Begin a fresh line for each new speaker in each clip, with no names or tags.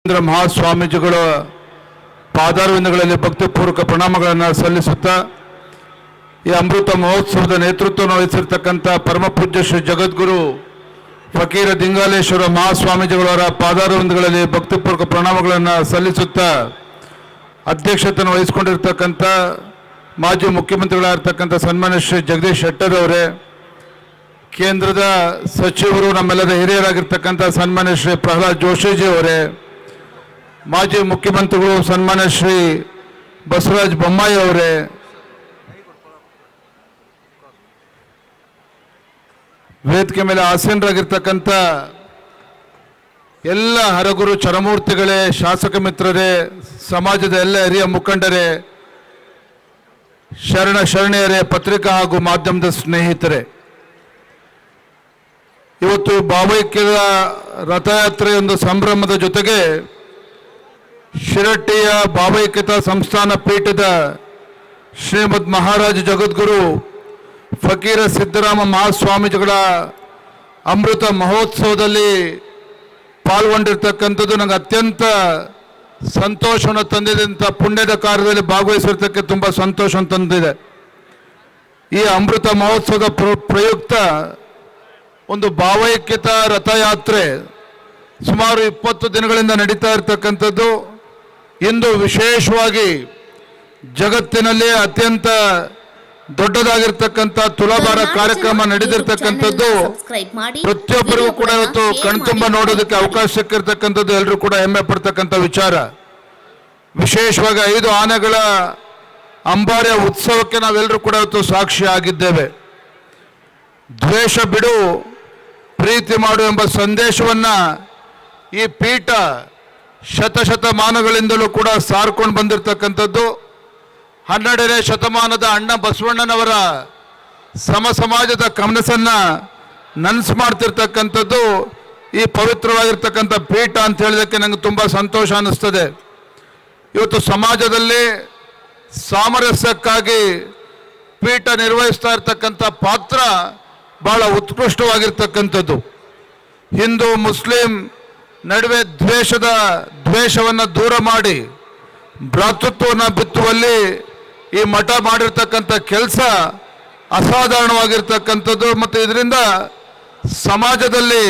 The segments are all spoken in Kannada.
ರಾಘವೇಂದ್ರ ಮಹಾಸ್ವಾಮೀಜಿಗಳ ಪಾದಾರವಿಂದಗಳಲ್ಲಿ ಭಕ್ತಿಪೂರ್ವಕ ಪ್ರಣಾಮಗಳನ್ನು ಸಲ್ಲಿಸುತ್ತಾ ಈ ಅಮೃತ ಮಹೋತ್ಸವದ ನೇತೃತ್ವವನ್ನು ವಹಿಸಿರ್ತಕ್ಕಂಥ ಪರಮ ಪೂಜ್ಯ ಶ್ರೀ ಜಗದ್ಗುರು ಫಕೀರ ದಿಂಗಾಲೇಶ್ವರ ಮಹಾಸ್ವಾಮೀಜಿಗಳವರ ಪಾದಾರವಿಂದಗಳಲ್ಲಿ ಭಕ್ತಿಪೂರ್ವಕ ಪ್ರಣಾಮಗಳನ್ನು ಸಲ್ಲಿಸುತ್ತಾ ಅಧ್ಯಕ್ಷತೆಯನ್ನು ವಹಿಸಿಕೊಂಡಿರ್ತಕ್ಕಂಥ ಮಾಜಿ ಮುಖ್ಯಮಂತ್ರಿಗಳಾಗಿರ್ತಕ್ಕಂಥ ಸನ್ಮಾನ್ಯ ಶ್ರೀ ಜಗದೀಶ್ ಶೆಟ್ಟರ್ ಅವರೇ, ಕೇಂದ್ರದ ಸಚಿವರು ನಮ್ಮೆಲ್ಲರ ಹಿರಿಯರಾಗಿರ್ತಕ್ಕಂಥ ಸನ್ಮಾನ್ಯ ಶ್ರೀ ಪ್ರಹ್ಲಾದ್ ಜೋಶಿಜಿ ಅವರೇ ಮಾಜಿ ಮುಖ್ಯಮಂತ್ರಿಗಳು ಸನ್ಮಾನ್ಯ ಶ್ರೀ ಬಸವರಾಜ ಬೊಮ್ಮಾಯಿ ಅವರೇ. ವೇದಿಕೆ ಮೇಲೆ ಆಸೀನರಾಗಿರ್ತಕ್ಕಂಥ ಎಲ್ಲ ಹರಗುರು ಚರಮೂರ್ತಿಗಳೇ, ಶಾಸಕ ಮಿತ್ರರೇ, ಸಮಾಜದ ಎಲ್ಲ ಹಿರಿಯ ಮುಖಂಡರೇ, ಶರಣ ಶರಣೆಯರೇ, ಪತ್ರಿಕಾ ಹಾಗೂ ಮಾಧ್ಯಮದ ಸ್ನೇಹಿತರೇ. ಇವತ್ತು ಭಾವೈಕ್ಯದ ರಥಯಾತ್ರೆ ಒಂದು ಸಂಭ್ರಮದ ಜೊತೆಗೆ ಶಿರಟ್ಟಿಯ ಭಾವೈಕ್ಯತಾ ಸಂಸ್ಥಾನ ಪೀಠದ ಶ್ರೀಮದ್ ಮಹಾರಾಜ ಜಗದ್ಗುರು ಫಕೀರ ಸಿದ್ದರಾಮ ಮಹಾಸ್ವಾಮೀಜಿಗಳ ಅಮೃತ ಮಹೋತ್ಸವದಲ್ಲಿ ಪಾಲ್ಗೊಂಡಿರ್ತಕ್ಕಂಥದ್ದು ನನಗೆ ಅತ್ಯಂತ ಸಂತೋಷವನ್ನು ತಂದಿದೆ ಅಂತ ಪುಣ್ಯದ ಕಾರ್ಯದಲ್ಲಿ ಭಾಗವಹಿಸಿರ್ತಕ್ಕೆ ತುಂಬ ಸಂತೋಷ ತಂದಿದೆ. ಈ ಅಮೃತ ಮಹೋತ್ಸವದ ಪ್ರ- ಪ್ರಯುಕ್ತ ಒಂದು ಭಾವೈಕ್ಯತಾ ರಥಯಾತ್ರೆ ಸುಮಾರು ಇಪ್ಪತ್ತು ದಿನಗಳಿಂದ ನಡೀತಾ ಇರತಕ್ಕಂಥದ್ದು. ಇಂದು ವಿಶೇಷವಾಗಿ ಜಗತ್ತಿನಲ್ಲಿ ಅತ್ಯಂತ ದೊಡ್ಡದಾಗಿರ್ತಕ್ಕಂಥ ತುಲಾಭಾರ ಕಾರ್ಯಕ್ರಮ ನಡೆದಿರ್ತಕ್ಕಂಥದ್ದು ಪ್ರತಿಯೊಬ್ಬರಿಗೂ ಕೂಡ ಇವತ್ತು ಕಣ್ತುಂಬ ನೋಡೋದಕ್ಕೆ ಅವಕಾಶ ಸಿಕ್ಕಿರ್ತಕ್ಕಂಥದ್ದು ಎಲ್ಲರೂ ಕೂಡ ಹೆಮ್ಮೆ ಪಡ್ತಕ್ಕಂಥ ವಿಚಾರ. ವಿಶೇಷವಾಗಿ ಐದು ಆನೆಗಳ ಅಂಬಾರಿಯ ಉತ್ಸವಕ್ಕೆ ನಾವೆಲ್ಲರೂ ಕೂಡ ಇವತ್ತು ಸಾಕ್ಷಿ ಆಗಿದ್ದೇವೆ. ದ್ವೇಷ ಬಿಡು ಪ್ರೀತಿ ಮಾಡು ಎಂಬ ಸಂದೇಶವನ್ನ ಈ ಪೀಠ ಶತಶತಮಾನಗಳಿಂದಲೂ ಕೂಡ ಸಾರ್ಕೊಂಡು ಬಂದಿರತಕ್ಕಂಥದ್ದು ಹನ್ನೆರಡನೇ ಶತಮಾನದ ಅಣ್ಣ ಬಸವಣ್ಣನವರ ಸಮ ಸಮಾಜದ ಕಮನಸನ್ನು ನನಸು ಮಾಡ್ತಿರ್ತಕ್ಕಂಥದ್ದು ಈ ಪವಿತ್ರವಾಗಿರ್ತಕ್ಕಂಥ ಪೀಠ ಅಂತ ಹೇಳಿದಕ್ಕೆ ನಂಗೆ ತುಂಬ ಸಂತೋಷ ಅನ್ನಿಸ್ತದೆ. ಇವತ್ತು ಸಮಾಜದಲ್ಲಿ ಸಾಮರಸ್ಯಕ್ಕಾಗಿ ಪೀಠ ನಿರ್ವಹಿಸ್ತಾ ಇರ್ತಕ್ಕಂಥ ಪಾತ್ರ ಬಹಳ ಉತ್ಕೃಷ್ಟವಾಗಿರ್ತಕ್ಕಂಥದ್ದು. ಹಿಂದೂ, ಮುಸ್ಲಿಂ ನಡುವೆ ದ್ವೇಷದ ದ್ವೇಷವನ್ನು ದೂರ ಮಾಡಿ ಭ್ರಾತೃತ್ವವನ್ನು ಬಿತ್ತುವಲ್ಲಿ ಈ ಮಠ ಮಾಡಿರ್ತಕ್ಕಂಥ ಕೆಲಸ ಅಸಾಧಾರಣವಾಗಿರ್ತಕ್ಕಂಥದ್ದು ಮತ್ತು ಇದರಿಂದ ಸಮಾಜದಲ್ಲಿ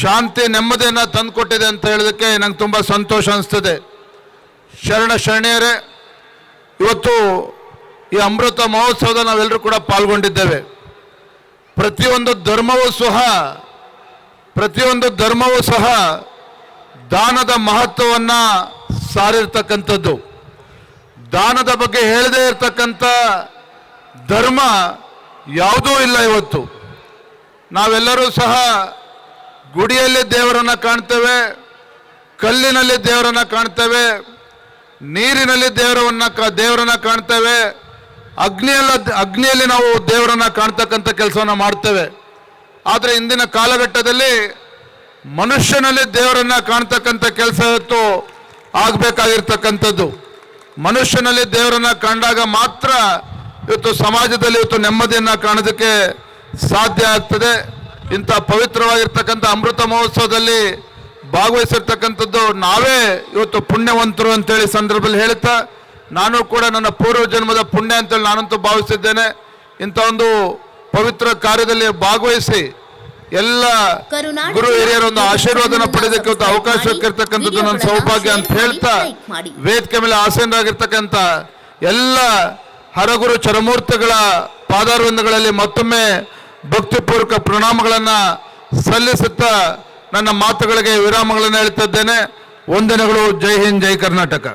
ಶಾಂತಿ ನೆಮ್ಮದಿಯನ್ನು ತಂದುಕೊಟ್ಟಿದೆ ಅಂತ ಹೇಳೋದಕ್ಕೆ ನಂಗೆ ತುಂಬ ಸಂತೋಷ ಅನಿಸ್ತದೆ. ಶರಣ ಶರಣೆಯರೇ, ಇವತ್ತು ಈ ಅಮೃತ ಮಹೋತ್ಸವದ ನಾವೆಲ್ಲರೂ ಕೂಡ ಪಾಲ್ಗೊಂಡಿದ್ದೇವೆ. ಪ್ರತಿಯೊಂದು ಧರ್ಮವೂ ಸಹ ಪ್ರತಿಯೊಂದು ಧರ್ಮವೂ ಸಹ ದಾನದ ಮಹತ್ವವನ್ನು ಸಾರಿರ್ತಕ್ಕಂಥದ್ದು. ದಾನದ ಬಗ್ಗೆ ಹೇಳದೇ ಇರತಕ್ಕಂಥ ಧರ್ಮ ಯಾವುದೂ ಇಲ್ಲ ಇವತ್ತು. ನಾವೆಲ್ಲರೂ ಸಹ ಗುಡಿಯಲ್ಲಿ ದೇವರನ್ನು ಕಾಣ್ತೇವೆ, ಕಲ್ಲಿನಲ್ಲಿ ದೇವರನ್ನು ಕಾಣ್ತೇವೆ, ನೀರಿನಲ್ಲಿ ದೇವರನ್ನ ಕಾ- ದೇವರನ್ನ ಕಾಣ್ತೇವೆ, ಅಗ್ನಿಯಲ್ಲ, ಅಗ್ನಿಯಲ್ಲಿ ನಾವು ದೇವರನ್ನ ಕಾಣ್ತಕ್ಕಂಥ ಕೆಲಸವನ್ನು ಮಾಡ್ತೇವೆ. ಆದರೆ ಇಂದಿನ ಕಾಲಘಟ್ಟದಲ್ಲಿ ಮನುಷ್ಯನಲ್ಲಿ ದೇವರನ್ನ ಕಾಣ್ತಕ್ಕಂಥ ಕೆಲಸ ಇವತ್ತು ಆಗಬೇಕಾಗಿರ್ತಕ್ಕಂಥದ್ದು. ಮನುಷ್ಯನಲ್ಲಿ ದೇವರನ್ನ ಕಂಡಾಗ ಮಾತ್ರ ಇವತ್ತು ಸಮಾಜದಲ್ಲಿ ಇವತ್ತು ನೆಮ್ಮದಿಯನ್ನು ಕಾಣೋದಕ್ಕೆ ಸಾಧ್ಯ ಆಗ್ತದೆ. ಇಂಥ ಪವಿತ್ರವಾಗಿರ್ತಕ್ಕಂಥ ಅಮೃತ ಮಹೋತ್ಸವದಲ್ಲಿ ಭಾಗವಹಿಸಿರ್ತಕ್ಕಂಥದ್ದು ನಾವೇ ಇವತ್ತು ಪುಣ್ಯವಂತರು ಅಂತೇಳಿ ಸಂದರ್ಭದಲ್ಲಿ ಹೇಳ್ತಾ, ನಾನು ಕೂಡ ನನ್ನ ಪೂರ್ವ ಜನ್ಮದ ಪುಣ್ಯ ಅಂತೇಳಿ ನಾನಂತೂ ಭಾವಿಸಿದ್ದೇನೆ. ಇಂಥ ಒಂದು ಪವಿತ್ರ ಕಾರ್ಯದಲ್ಲಿ ಭಾಗವಹಿಸಿ ಎಲ್ಲ ಗುರು ಹಿರಿಯರ ಒಂದು ಆಶೀರ್ವಾದನ ಪಡೆದಕ್ಕೆ
ಚಾನಲ್
ಅವಕಾಶ ಇರ್ತಕ್ಕಂಥದ್ದು ನನ್ನ ಸೌಭಾಗ್ಯ ಅಂತ ಹೇಳ್ತಾ ವೇದಿಕೆ ಮೇಲೆ ಆಸೀನರಾಗಿರ್ತಕ್ಕಂಥ ಎಲ್ಲ ಹರಗುರು ಚರಮೂರ್ತಿಗಳ ಪಾದಾರವಿಂದಗಳಲ್ಲಿ ಮತ್ತೊಮ್ಮೆ ಭಕ್ತಿಪೂರ್ವಕ ಪ್ರಣಾಮಗಳನ್ನು ಸಲ್ಲಿಸುತ್ತಾ ನನ್ನ ಮಾತುಗಳಿಗೆ ವಿರಾಮಗಳನ್ನು ಹೇಳ್ತಿದ್ದೇನೆ. ವಂದನೆಗಳು. ಜೈ ಹಿಂದ್ ಜೈ ಕರ್ನಾಟಕ.